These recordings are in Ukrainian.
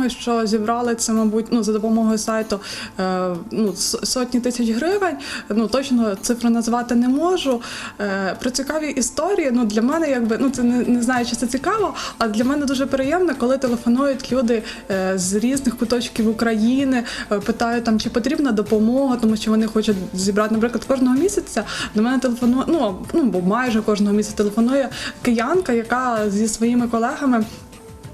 Думаю, що зібрали це, мабуть, ну за допомогою сайту е, ну, сотні тисяч гривень. Ну точно цифру назвати не можу. Е, про цікаві історії. Ну для мене, якби ну це не, не знаю, чи це цікаво, а для мене дуже приємно, коли телефонують люди е, з різних куточків України, питають там, чи потрібна допомога, тому що вони хочуть зібрати, наприклад, кожного місяця до мене телефонує. Ну ну бо майже кожного місяця телефонує киянка, яка зі своїми колегами.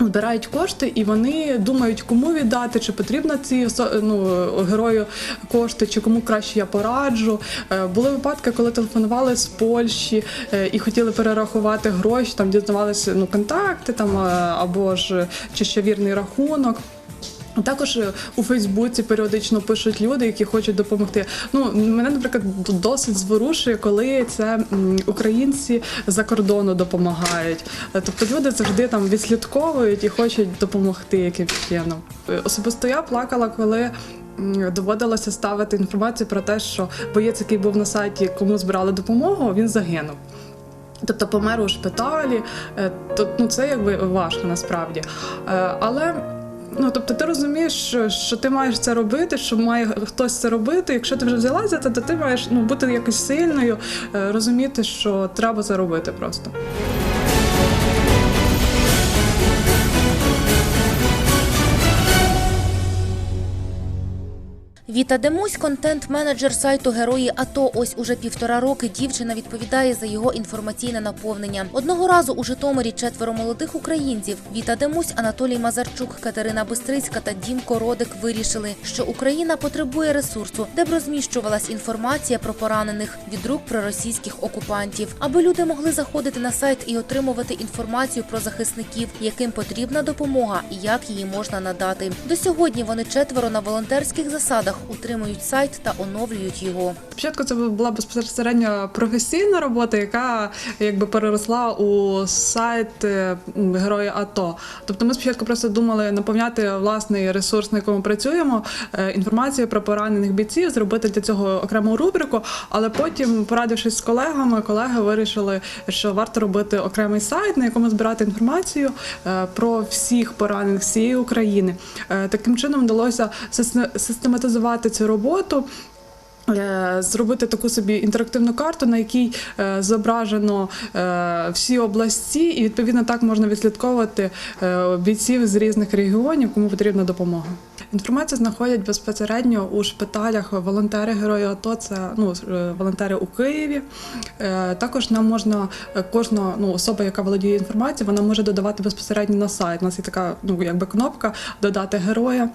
Збирають кошти, і вони думають, кому віддати, чи потрібно ці ну, герою кошти, чи кому краще я пораджу. Е, Були випадки, коли телефонували з Польщі е, і хотіли перерахувати гроші, там дізнавалися ну, контакти там е, або ж чи ще вірний рахунок. Також е, у Фейсбуці періодично пишуть люди, які хочуть допомогти. Ну мене, наприклад, досить зворушує, коли це українці за кордону допомагають. Е, Тобто люди завжди там відслідковують і хочуть допомогти якимось чином. Е, Особисто я плакала, коли. Доводилося ставити інформацію про те, що боєць, який був на сайті, кому збирали допомогу, він загинув. Тобто помер у шпиталі, е, то ну це якби важко насправді. Але ну тобто ти розумієш, що, ти маєш це робити, що має хтось це робити. Якщо ти вже взялася, то ти маєш ну бути якось сильною, е, розуміти, що треба це робити просто. Віта Демусь, контент-менеджер сайту Герої АТО. Ось уже півтора роки дівчина відповідає за його інформаційне наповнення. Одного разу у Житомирі четверо молодих українців Віта Демусь, Анатолій Мазарчук, Катерина Бистрицька та Дімко Родик вирішили, що Україна потребує ресурсу, де б розміщувалась інформація про поранених від рук проросійських окупантів, аби люди могли заходити на сайт і отримувати інформацію про захисників, яким потрібна допомога і як її можна надати. До сьогодні вони четверо на волонтерських засадах утримують сайт та оновлюють його. Спочатку це була безпосередньо професійна робота, яка якби переросла у сайт е, м, Герої АТО. Тобто ми спочатку просто думали наповняти власний ресурс, на якому працюємо, е, інформацією про поранених бійців, зробити для цього окрему рубрику. Але потім, порадившись з колегами, колеги вирішили, що варто робити окремий сайт, на якому збирати інформацію е, про всіх поранених всієї України. Таким чином вдалося систе- систематизувати цю роботу. Е, Зробити таку собі інтерактивну карту, на якій е, зображено е, всі області, і відповідно так можна відслідковувати бійців з різних регіонів, кому потрібна допомога. Інформацію знаходять безпосередньо у шпиталях волонтери герої АТО. Це ну волонтери у Києві. Також нам можна кожна ну особа, яка володіє інформацією, вона може додавати безпосередньо на сайт. У нас є така ну якби кнопка додати героя.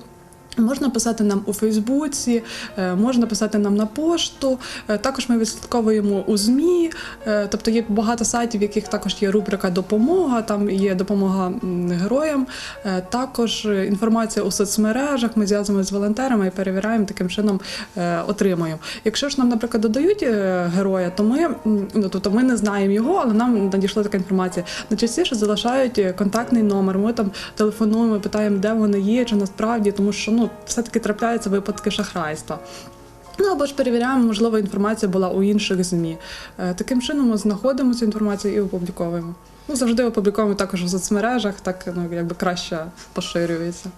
Можна писати нам у Фейсбуці, е, можна писати нам на пошту. Е, Також ми відслідковуємо у ЗМІ. Е, Тобто є багато сайтів, в яких також є рубрика Допомога. Там є допомога героям. Також інформація у соцмережах. Ми зв'язуємося з волонтерами і перевіряємо таким чином, отримуємо. Якщо ж нам, наприклад, додають героя, то ми ну тобто ми не знаємо його, але нам надійшла така інформація. Найчастіше залишають контактний номер. Ми там телефонуємо, питаємо, де вони є, чи насправді, тому що ну все-таки трапляються випадки шахрайства. Ну або ж перевіряємо, можливо, інформація була у інших ЗМІ. Е, Таким чином ми знаходимо цю інформацію і опубліковуємо. Ну, завжди опубліковуємо також у соцмережах, так ну якби краще поширюється.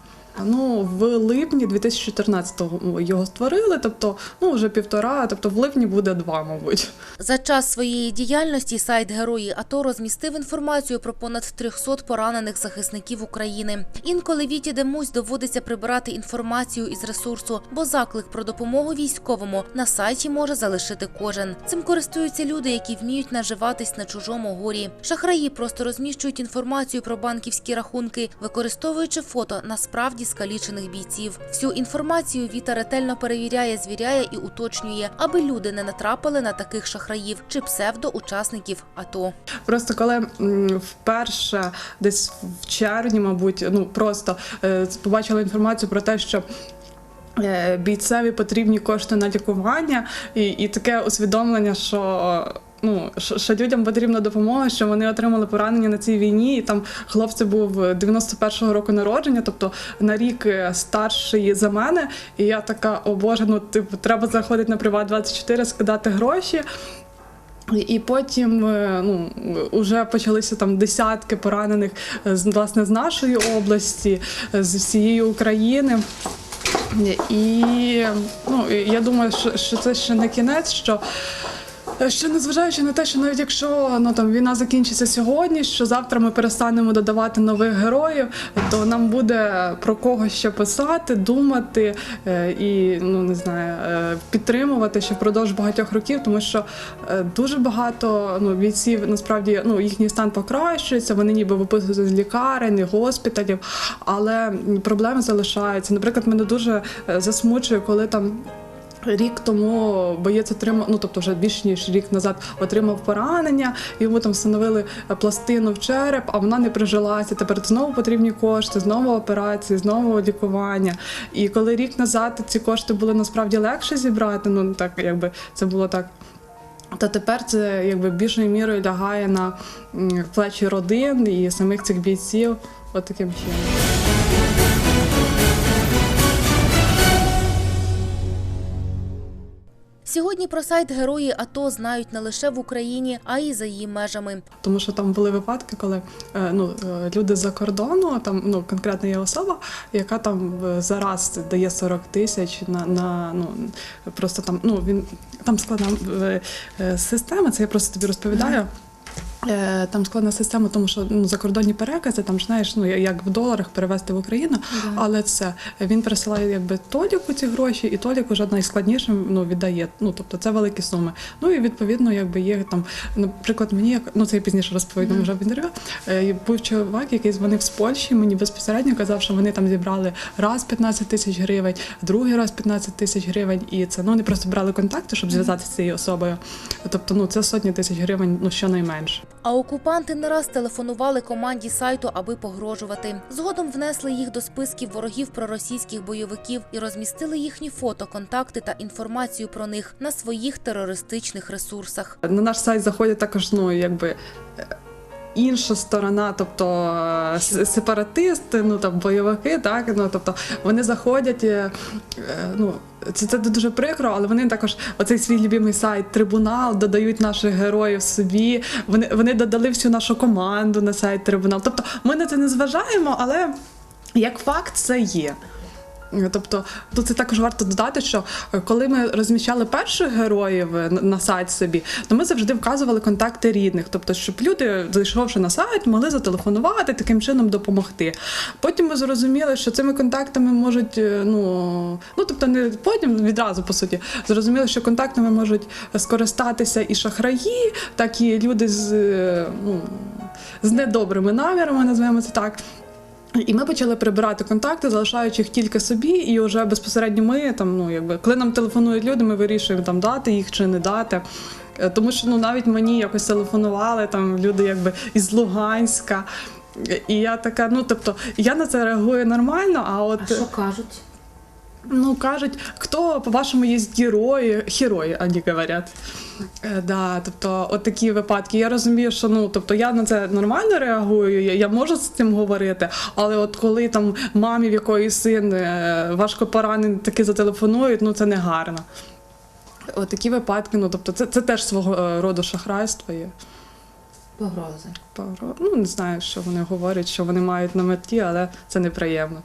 Ну, в липні 2014-го його створили, тобто ну вже півтора, тобто в липні буде два, мабуть. За час своєї діяльності сайт Герої АТО розмістив інформацію про понад 300 поранених захисників України. Інколи Віті Демусь доводиться прибирати інформацію із ресурсу, бо заклик про допомогу військовому на сайті може залишити кожен. Цим користуються люди, які вміють наживатись на чужому горі. Шахраї просто розміщують інформацію про банківські рахунки, використовуючи фото насправді скалічених бійців. Всю інформацію Віта ретельно перевіряє, звіряє і уточнює, аби люди не натрапили на таких шахраїв чи псевдоучасників АТО. Просто коли вперше, десь в червні, мабуть, ну просто е, побачила інформацію про те, що. е, Бійцеві потрібні кошти на лікування, і, і таке усвідомлення, що ну що, людям потрібна допомога, що вони отримали поранення на цій війні. І там хлопці був 91-го року народження, тобто на рік е, старший за мене. І я така, о Боже, ну типу, треба заходити на Приват 24 скидати гроші. І потім е, ну, вже почалися там десятки поранених е, власне з нашої області, з всієї України. І ну, я думаю, що це ще не кінець, що. Що незважаючи на те, що навіть якщо ну там війна закінчиться сьогодні, що завтра ми перестанемо додавати нових героїв, то нам буде про кого ще писати, думати е, і ну не знаю, е, підтримувати ще впродовж багатьох років, тому що е, дуже багато ну бійців насправді ну їхній стан покращується, вони ніби виписуються з лікарень, і госпіталів, але проблеми залишаються. Наприклад, мене дуже засмучує, коли там. Рік тому боєць отримав, ну тобто вже більш ніж рік назад отримав поранення, йому там встановили е, пластину в череп, а вона не прижилася. Тепер знову потрібні кошти, знову операції, знову лікування. І коли рік назад ці кошти були насправді легше зібрати, ну так якби це було так. То тепер це якби більшою мірою лягає на плечі родин і самих цих бійців, от чином. Сьогодні про сайт Герої АТО знають не лише в Україні, а й за її межами. Тому що там були випадки, коли е, ну, е, люди з-за кордону, там ну конкретно є особа, яка там е, зараз дає 40 тисяч на, на ну просто там ну він там складна система. Це я просто тобі розповідаю. Е, Там складна система, тому що ну, закордонні перекази, там знаєш, ну як в доларах перевести в Україну, але це він пересилає якби Толіку ці гроші, і Толік уже найскладнішим ну, віддає. Ну тобто це великі суми. Ну і відповідно, якби є там, наприклад, мені як ну це я пізніше розповідом вже в інтерв'ю. е, Був чоловік, який дзвонив з Польщі, мені безпосередньо казав, що вони там зібрали раз 15 тисяч гривень, другий раз 15 тисяч гривень, і це ну вони просто брали контакти, щоб зв'язатися з цією особою. Тобто, ну це сотні тисяч гривень, ну щонайменше. А окупанти не раз телефонували команді сайту, аби погрожувати. Згодом внесли їх до списків ворогів проросійських бойовиків і розмістили їхні фото, контакти та інформацію про них на своїх терористичних ресурсах. На наш сайт заходять також, ну якби. Інша сторона, тобто е, сепаратисти, ну там бойовики, так ну тобто вони заходять. е, е, Ну це, це дуже прикро, але вони також оцей свій любимий сайт Трибунал додають наших героїв собі. Вони вони додали всю нашу команду на сайт Трибунал. Тобто ми на це не зважаємо, але як факт це є. Тобто, тут це також варто додати, що е, коли ми розміщали перших героїв е, на- сайт собі, то ми завжди вказували контакти рідних, тобто, щоб люди, зайшовши на сайт, могли зателефонувати, таким чином допомогти. Потім ми зрозуміли, що цими контактами можуть, е, ну ну тобто не потім відразу по суті, зрозуміли, що контактами можуть скористатися і шахраї, так і люди з, ну, з недобрими намірами, називаємо це так. І ми почали прибирати контакти, залишаючи їх тільки собі, і вже безпосередньо ми там, ну якби коли нам телефонують люди, ми вирішуємо там дати їх чи не дати. Е, Тому що ну навіть мені якось телефонували там люди, якби із Луганська. І я така, ну тобто, я на це реагую нормально, а от А що кажуть? Ну кажуть, хто по-вашому є герої, герої, вони говорять. Е, Да, тобто, от такі випадки. Я розумію, що ну тобто я на це нормально реагую, я, я можу з цим говорити, але от коли там мамі, в якої син е, важко поранений, таки зателефонують, ну це не гарно. От такі випадки, ну тобто, це, це теж свого е, роду шахрайство є. Погрози. Погро- Ну не знаю, що вони говорять, що вони мають на меті, але це неприємно.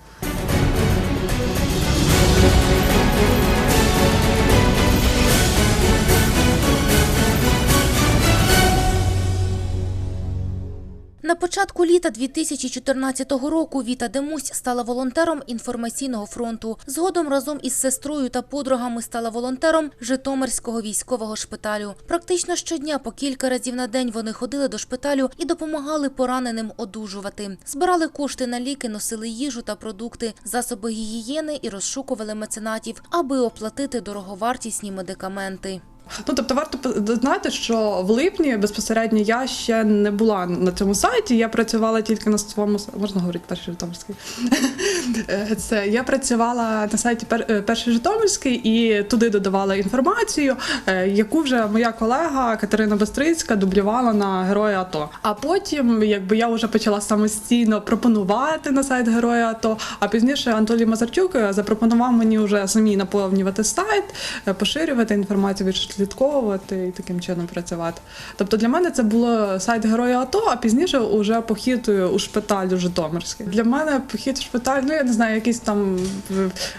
Початку літа 2014 року Віта Демусь стала волонтером інформаційного фронту. Згодом разом із сестрою та подругами стала волонтером Житомирського військового шпиталю. Практично щодня по кілька разів на день вони ходили до шпиталю і допомагали пораненим одужувати. Збирали кошти на ліки, носили їжу та продукти, засоби гігієни і розшукували меценатів, аби оплатити дороговартісні медикаменти. Ну тобто варто знати, що в липні безпосередньо я ще не була на цьому сайті. Я працювала тільки на своєму можна говорити перший житомирський. Е, Це я працювала на сайті «Пер- е, Перший Житомирський і туди додавала інформацію, е, яку вже моя колега Катерина Бестрицька дублювала на героя АТО. А потім, якби я вже почала самостійно пропонувати на сайт Героя АТО. А пізніше Анатолій Мазарчук запропонував мені вже самі наповнювати сайт, поширювати інформацію, відслідковувати і таким чином працювати. Тобто для мене це було сайт Героя АТО, а пізніше вже похід у шпиталь у Житомирський. Для мене похід у шпиталь, ну я не знаю, якийсь там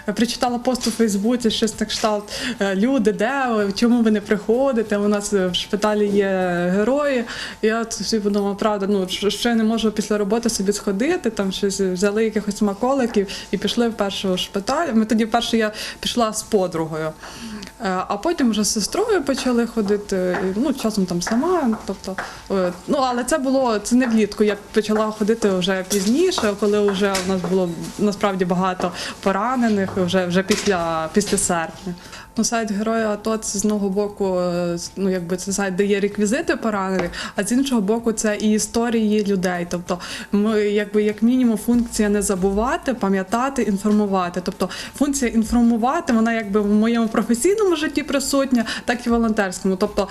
е, прочитала пост у Фейсбуці, щось так кшталт. е, Люди, де ви, чому ви не приходите? У нас е, в шпиталі є герої. Я собі подумала, правда, ну що- ще не можу після роботи собі сходити, там щось взяли якихось смаколиків і пішли в першу шпиталь. Ми тоді вперше я пішла з подругою. Е, А потім вже з сестрою почали ходити, ну часом там сама. Тобто, е, ну але це було це не влітку. Я почала ходити вже пізніше, коли вже у нас було насправді багато поранених, вже вже після, після серпня. Ну, сайт Героя АТО це з одного боку, е, ну якби це сайт, де є реквізити поранених, а з іншого боку, це і історії людей. Тобто, ми якби як мінімум функція не забувати, пам'ятати, інформувати. Тобто функція інформувати, вона якби в моєму професійному житті присутня, так і волонтерському. Тобто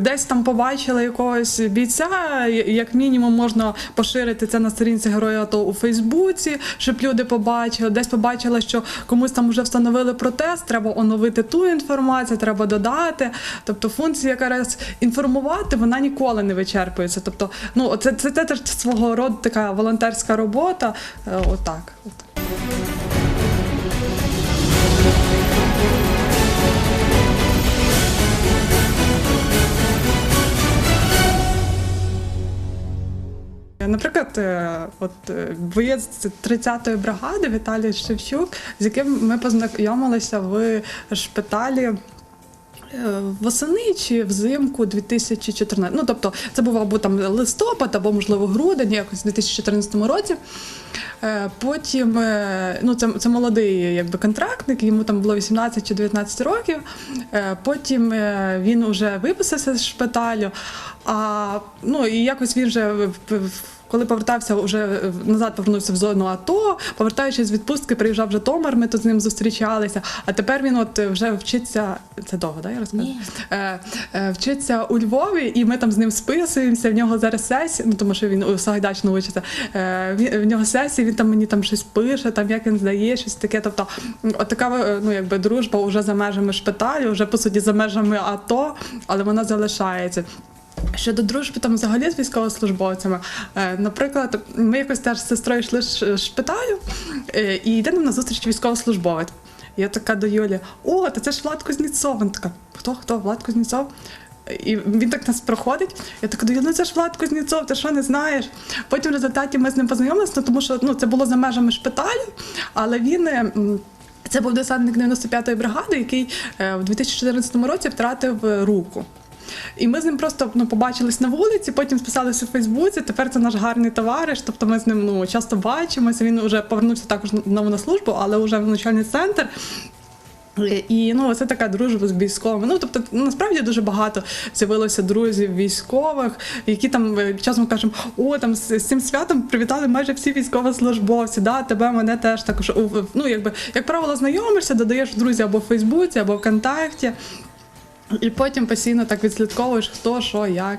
десь там побачили якогось бійця, як мінімум можна поширити це на сторінці Героя АТО у Фейсбуці, щоб люди побачили. Десь побачили, що комусь там вже встановили протез, треба оновити ту інформацію, треба додати. Тобто функція якраз інформувати, вона ніколи не вичерпується. Тобто, ну це, це, теж свого роду така волонтерська робота. Е, Отак. От. Наприклад, е, от е, боєць 30-ї бригади Віталій Шевчук, з яким ми познайомилися в шпиталі. Е, Восени чи взимку 2014. Ну тобто це був або там листопад, або можливо грудень, якось у 2014 році. Е, Потім е, ну це, це молодий якби контрактник, йому там було 18 чи 19 років. Потім він вже виписався з шпиталю. А ну і якось він вже в- в- коли повертався вже назад, повернувся в зону АТО, повертаючись з відпустки, приїжджав в Житомир, ми тут з ним зустрічалися. А тепер він от вже вчиться. Це довго, да, я розказую? Е, е, вчиться у Львові, і ми там з ним списуємося. В нього зараз сесія, ну тому що він у Сагайдачно вчиться. Е, в нього сесія, він там мені там щось пише, там як він здає, щось таке. Тобто, от така е, ну, якби дружба вже за межами шпиталю, вже по суті за межами АТО, але вона залишається. Щодо дружби там взагалі з військовослужбовцями, е, наприклад, ми якось теж з сестрою йшли шпиталю, е, і йде нам на зустріч військовослужбовець. Я така до Юлі: о, та це ж Влад Кузнєцов. Вона така, хто, хто? Влад Кузнєцов? І він так нас проходить. Я до Юлі, ну це ж Влад Кузнєцов, ти що не знаєш? Потім в результаті ми з ним познайомилися, ну, тому що ну, це було за межами шпиталю, але він. е, Це був десантник 95-ї бригади, який в 2014 році втратив руку. І ми з ним просто ну, побачились на вулиці, потім списалися у Фейсбуці. Тепер це наш гарний товариш. Тобто ми з ним ну, часто бачимося. Він вже повернувся також знову на службу, але вже в навчальний центр. І ну, це така дружба з військовими. Ну тобто, насправді дуже багато з'явилося друзів військових, які там е, часом кажемо, о, там з цим святом привітали майже всі військовослужбовці. Да, тебе мене теж також ну, якби як правило, знайомишся, додаєш друзі або в Фейсбуці, або ВКонтакті. І потім постійно так відслідковуєш, хто, що, як.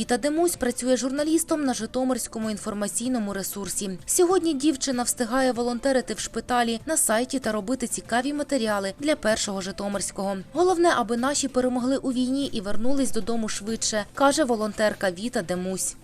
Віта Демусь працює журналістом на Житомирському інформаційному ресурсі. Сьогодні дівчина встигає волонтерити в шпиталі на сайті та робити цікаві матеріали для першого Житомирського. Головне, аби наші перемогли у війні і вернулись додому швидше, каже волонтерка Віта Демусь.